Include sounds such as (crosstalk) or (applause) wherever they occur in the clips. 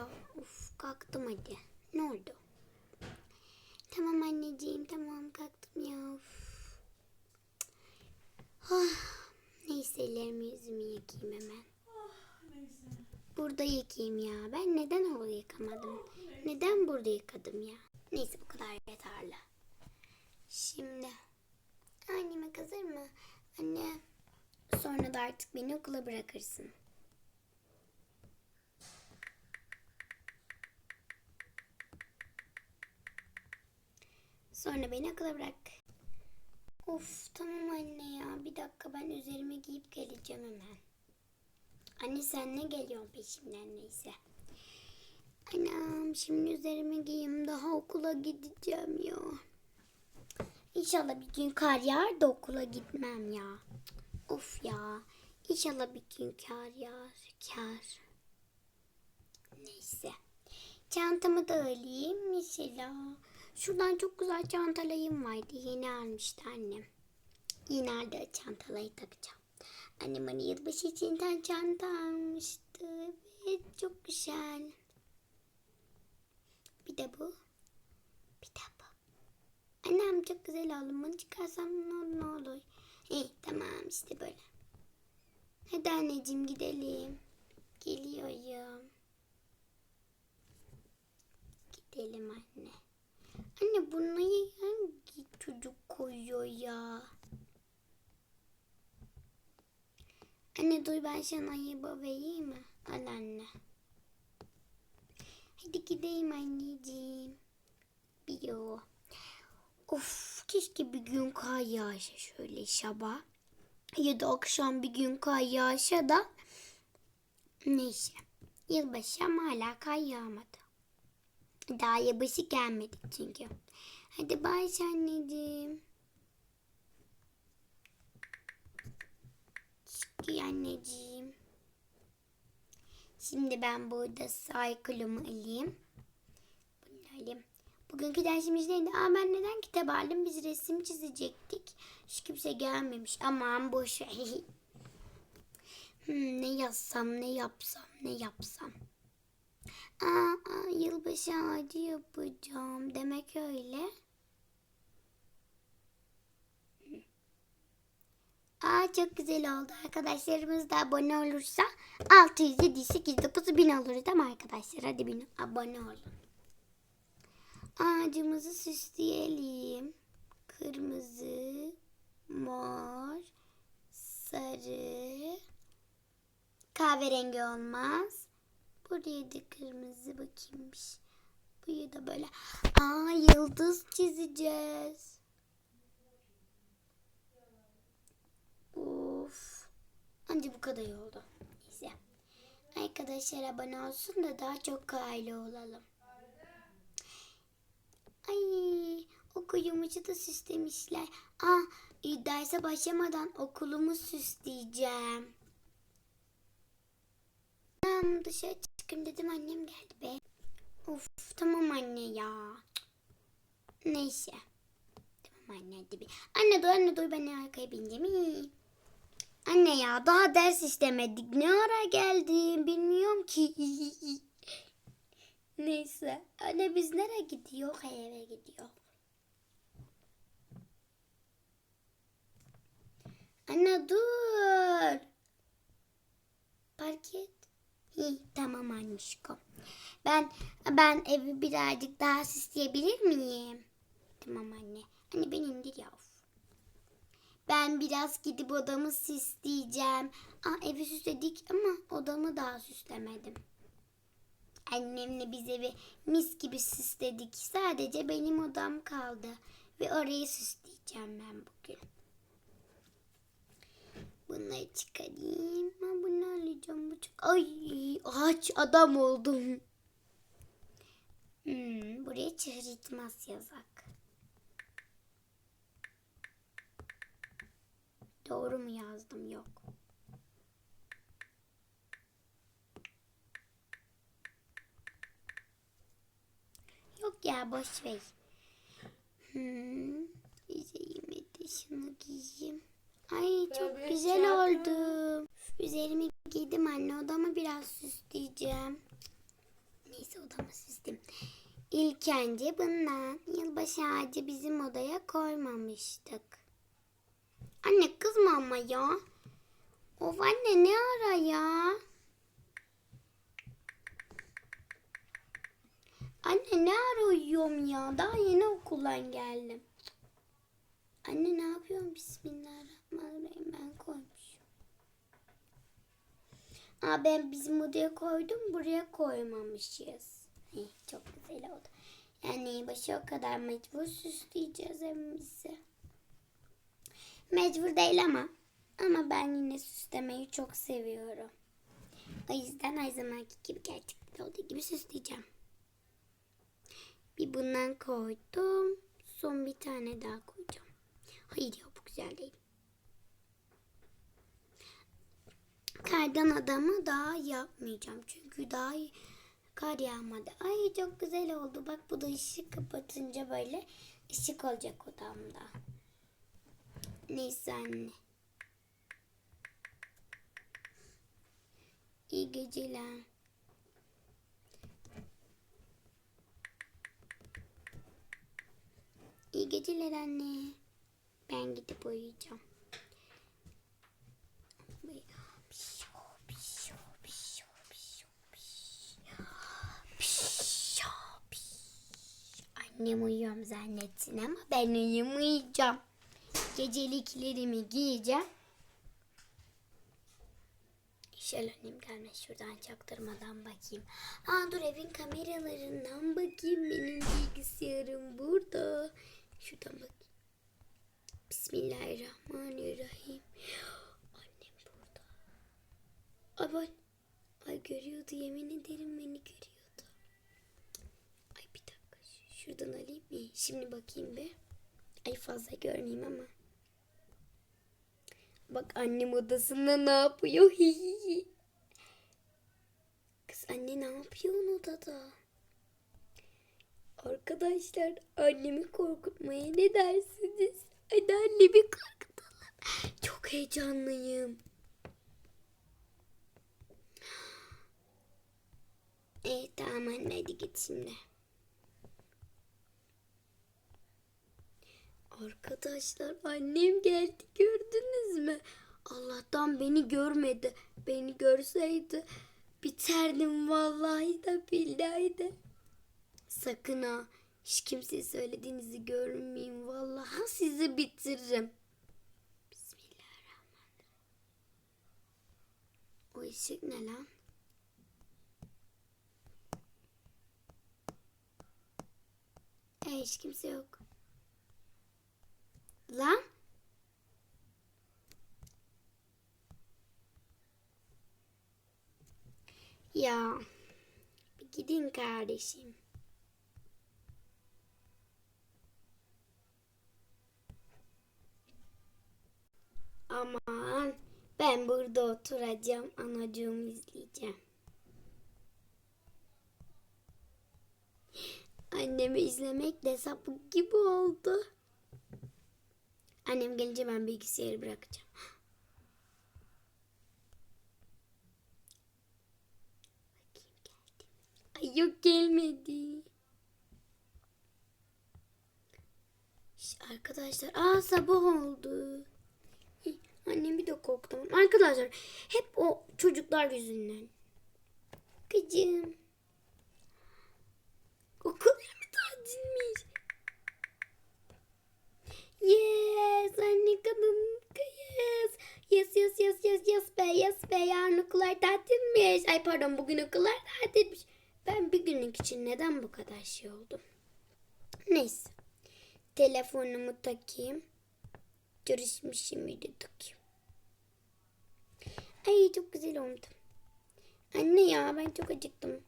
ya. Uf kalktım hadi. Ne oldu? Tamam anneciğim tamam kalktım ya. Uf. Ah, neyse ellerimi yüzümü yıkayayım hemen. Burada yıkayayım ya. Ben neden orada yıkamadım? Neden burada yıkadım ya? Neyse bu kadar yeterli. Şimdi anneme hazır mı? Anne sonra da artık beni okula bırakırsın. Sonra beni okula bırak. Of tamam anne ya. Bir dakika ben üzerime giyip geleceğim hemen. Anne sen ne geliyorsun peşimden neyse. Anam şimdi üzerime giyeyim daha okula gideceğim ya. İnşallah bir gün kar yağar da okula gitmem ya. Of ya. İnşallah bir gün kar yağar. Kar. Neyse. Çantamı da alayım mesela. Şuradan çok güzel çantalayım vardı. Yeni almıştı annem. Yine de çantalayı takacağım. Annem bana yılbaşı için çanta almıştı. Evet çok güzel. Bir de bu. Bir de bu. Annem çok güzel oldu. Bunu çıkarsam ne olur ne olur. İyi tamam işte böyle. Hadi anneciğim gidelim. Geliyorum. Gidelim anne. Anne bunları hangi çocuk koyuyor ya? Anne dur ben sana ayıba vereyim mi? Al anne. Hadi gideyim anneciğim. Biyo. Of keşke bir gün kar yağışa şöyle şaba. Ya da akşam bir gün kar yağışa da. Neyse. Yılbaşı ama hala kar yağmadı. Daha yılbaşı gelmedi çünkü. Hadi bay anneciğim. Çıkıyor anneciğim. Şimdi ben burada saykulumu alayım. Bunu alayım. Bugünkü dersimiz neydi? Aa ben neden kitap aldım? Biz resim çizecektik. Hiç kimse gelmemiş. Aman boş ver. (laughs) hmm, ne yazsam, ne yapsam, ne yapsam. Aa, aa, yılbaşı ağacı yapacağım. Demek öyle. Aa çok güzel oldu. Arkadaşlarımız da abone olursa 600, 700, 800, 900 bin oluruz mi arkadaşlar? Hadi bin abone olun. Ağacımızı süsleyelim. Kırmızı, mor, sarı, kahverengi olmaz. Buraya da kırmızı bakayımmış. Buraya da böyle. Aa yıldız çizeceğiz. Of. Anca bu kadar oldu. Neyse. Arkadaşlar abone olsun da daha çok aile olalım. Ay okulumuzu da süslemişler. Ah derse başlamadan okulumu süsleyeceğim. Tamam dışarı çıkayım dedim annem geldi be. Of tamam anne ya. Neyse. Tamam anne hadi bir. Anne dur anne dur ben arkaya bineceğim. İyi. Anne ya daha ders istemedik. Ne ara geldim bilmiyorum ki. (laughs) Neyse. Anne biz nereye gidiyor? Eve gidiyor. Anne dur. Park et. İyi tamam annişkom. Ben ben evi birazcık daha süsleyebilir miyim? Tamam anne. Anne ben indir ya. of. Ben biraz gidip odamı süsleyeceğim. Aa, evi süsledik ama odamı daha süslemedim. Annemle biz evi mis gibi süsledik. Sadece benim odam kaldı. Ve orayı süsleyeceğim ben bugün. Bunları çıkarayım. Ben bunu alacağım. Bu çok... Ay ağaç adam oldum. Hmm, buraya çığırtmaz yazak. Doğru mu yazdım? Yok. Yok ya boş ver. Hmm, giyeyim hadi şunu giyeyim. Ay çok Tabii, güzel çakal. oldu. Üzerimi giydim anne odamı biraz süsleyeceğim. Neyse odamı süsledim. İlk önce bundan yılbaşı ağacı bizim odaya koymamıştık. Anne kızma ama ya. Of anne ne ara ya? Anne ne ara uyuyorum ya? Daha yeni okuldan geldim. Anne ne yapıyorsun? Bismillahirrahmanirrahim ben koymuşum. Aa ben bizim odaya koydum buraya koymamışız. Heh, çok güzel oldu. Yani başı o kadar mecbur süsleyeceğiz evimizi. Mecbur değil ama. Ama ben yine süslemeyi çok seviyorum. O yüzden her zamanki gibi gerçekten olduğu gibi süsleyeceğim. Bir bundan koydum. Son bir tane daha koyacağım. Hayır ya bu güzel değil. Kardan adamı daha yapmayacağım. Çünkü daha kar yağmadı. Ay çok güzel oldu. Bak bu da ışık kapatınca böyle ışık olacak odamda. Neyse anne. İyi geceler. İyi geceler anne. Ben gidip uyuyacağım. Annem uyuyorum zannetsin ama ben uyumayacağım. Geceliklerimi giyeceğim. İnşallah annem gelmez şuradan çaktırmadan bakayım. Aa dur evin kameralarından bakayım. Benim bilgisayarım burada. Şuradan bakayım. Bismillahirrahmanirrahim. Annem burada. Ay bak. Ay görüyordu yemin ederim beni görüyordu. Ay bir dakika şuradan alayım mı? Şimdi bakayım bir. Ay fazla görmeyeyim ama. Bak annem odasında ne yapıyor? Kız anne ne yapıyorsun odada? Arkadaşlar annemi korkutmaya ne dersiniz? Hadi annemi korkutalım. Çok heyecanlıyım. Evet tamam anne hadi git şimdi. Arkadaşlar annem geldi gördünüz mü? Allah'tan beni görmedi. Beni görseydi biterdim vallahi da billahi de. Sakın ha hiç kimseye söylediğinizi görmeyeyim. Vallahi sizi bitiririm. Bismillahirrahmanirrahim. O ışık ne lan? E, hiç kimse yok. Lan? Ya bir gidin kardeşim. Aman ben burada oturacağım anacığımı izleyeceğim. Annemi izlemek de sapık gibi oldu. Annem gelince ben bilgisayarı bırakacağım. Ay yok gelmedi. Arkadaşlar aa sabah oldu. Hih, Annem bir de korktu. Arkadaşlar hep o çocuklar yüzünden. Kızım. Okul mu tatilmiş? Yes, anne kadın yes. Yes, yes, yes, yes, yes be, yes be. Yarın okullar tatilmiş. Ay pardon bugün okullar tatilmiş. Ben bir günlük için neden bu kadar şey oldum? Neyse. Telefonumu takayım. Görüşmüşüm de takayım. Ay çok güzel oldu. Anne ya ben çok acıktım.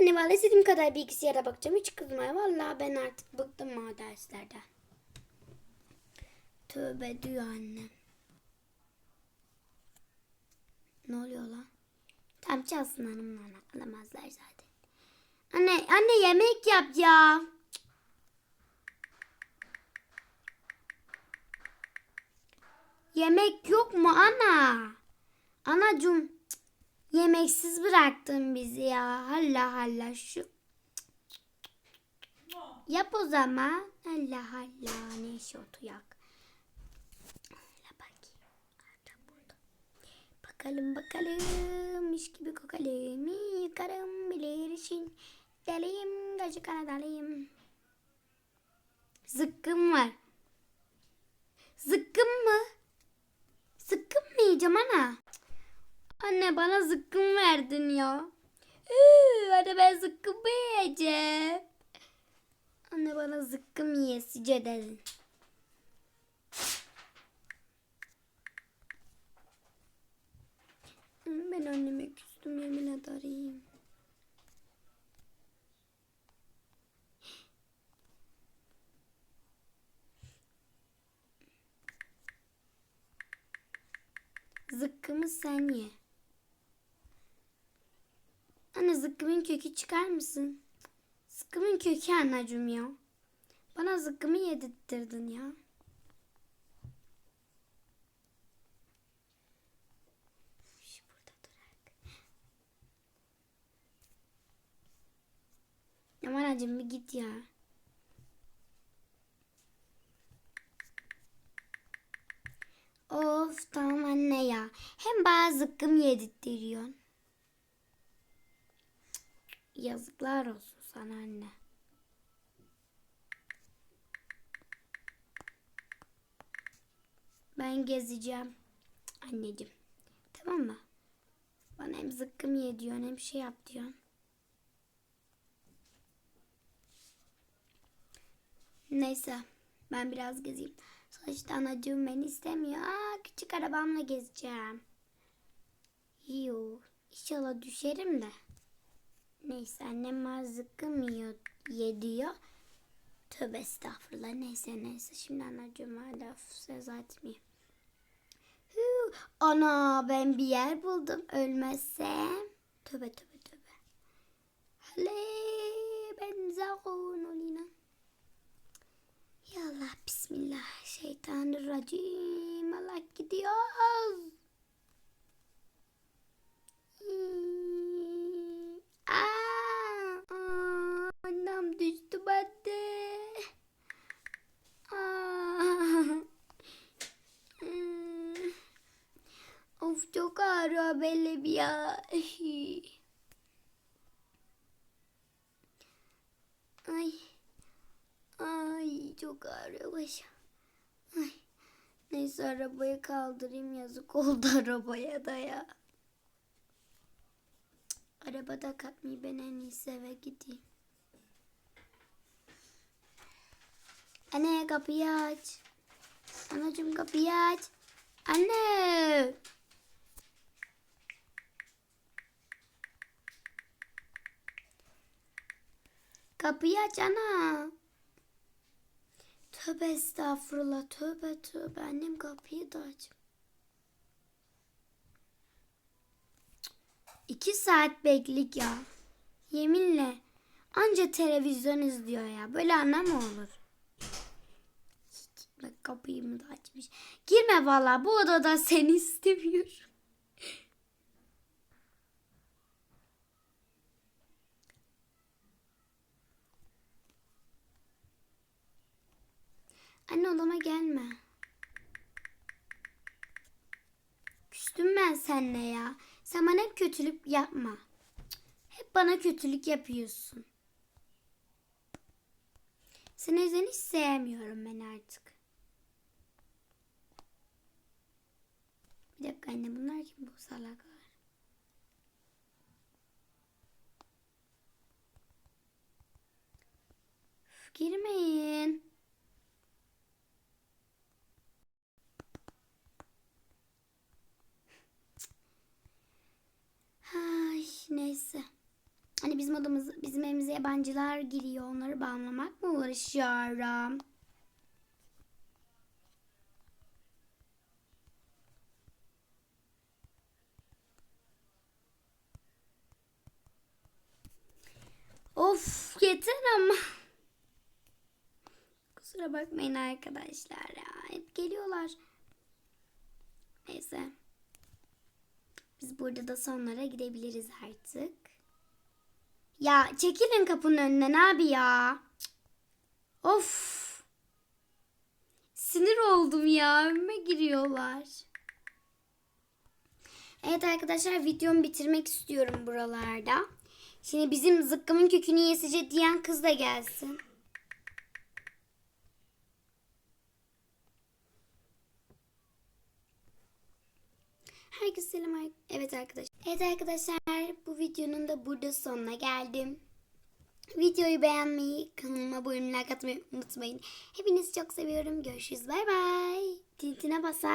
Anne vallahi istediğim kadar bilgisayara bakacağım. Hiç kızma. Vallahi ben artık bıktım o derslerden. Tövbe diyor annem. Ne oluyor lan? Tam çalsın hanımla alamazlar zaten. Anne, anne yemek yap ya. Yemek yok mu ana? Anacım. Yemeksiz bıraktın bizi ya. Halla halla şu. Yap o zaman. Allah Allah. Ne iş otuyak. Bakalım bakalım. Miş gibi kokalım. Yıkarım bilirsin. Deliyim. Gacı kanadalıyım. Zıkkım var. Zıkkım mı? Zıkkım mı yiyeceğim ana? Anne bana zıkkım verdin ya. Üü, hadi ben zıkkım yiyeceğim? Anne bana zıkkım yiyesice dedin. Ben anneme küstüm yemin ederim. Zıkkımı sen ye. Anne zıkkımın kökü çıkar mısın? Zıkkımın kökü anneciğim ya. Bana zıkkımı yedirttirdin ya. Aman acım bir git ya. Of tamam anne ya. Hem bana zıkkım yedirttiriyorsun. Yazıklar olsun sana anne. Ben gezeceğim. Anneciğim. Tamam mı? Bana hem zıkkım ye diyorsun hem şey yap diyorsun. Neyse. Ben biraz gezeyim. Sonuçta anacığım beni istemiyor. Aa, küçük arabamla gezeceğim. Yoo. İnşallah düşerim de. Neyse annem bana zıkkım yiyor, ye diyor. Tövbe estağfurullah. Neyse neyse. Şimdi anacığıma laf söz atmayayım. Huu, Ana ben bir yer buldum. Ölmezsem. Tövbe tövbe tövbe. Hale ben zakun olina. Ya Allah bismillah. Şeytanirracim. Allah gidiyoruz. Hmm. Aa, aa, annem düştü. Hmm. Of çok ağrıyor belli bir ya. Ay. Ay çok ağrıyor başım. Ay. Neyse arabayı kaldırayım yazık oldu (laughs) arabaya da ya. Arabada kalkmayı ben en iyisi eve gideyim. Anne kapıyı aç. Anacığım kapıyı aç. Anne. Kapıyı aç ana. Tövbe estağfurullah. Tövbe tövbe. Annem kapıyı da aç. İki saat beklik ya. Yeminle. Anca televizyon izliyor ya. Böyle anne mi olur? Bak kapıyı da açmış. Girme valla. Bu odada seni (laughs) istemiyorum. Anne odama gelme. Küstüm ben seninle ya. Sen bana hep kötülük yapma. Hep bana kötülük yapıyorsun. Seni yüzden hiç sevmiyorum ben artık. Bir dakika anne bunlar kim bu salaklar? Girmeyin. Ay, neyse. Hani bizim odamız, bizim evimize yabancılar giriyor. Onları bağlamak mı uğraşıyorum? Of yeter ama. Kusura bakmayın arkadaşlar ya. Hep geliyorlar. Neyse. Biz burada da sonlara gidebiliriz artık. Ya çekilin kapının önünden abi ya. Of. Sinir oldum ya. Önüme giriyorlar. Evet arkadaşlar videomu bitirmek istiyorum buralarda. Şimdi bizim zıkkımın kökünü yesice diyen kız da gelsin. Herkese selam. Evet arkadaşlar. Evet arkadaşlar bu videonun da burada sonuna geldim. Videoyu beğenmeyi, kanalıma abone olmayı, like atmayı unutmayın. Hepinizi çok seviyorum. Görüşürüz. Bay bay. Tintine basa.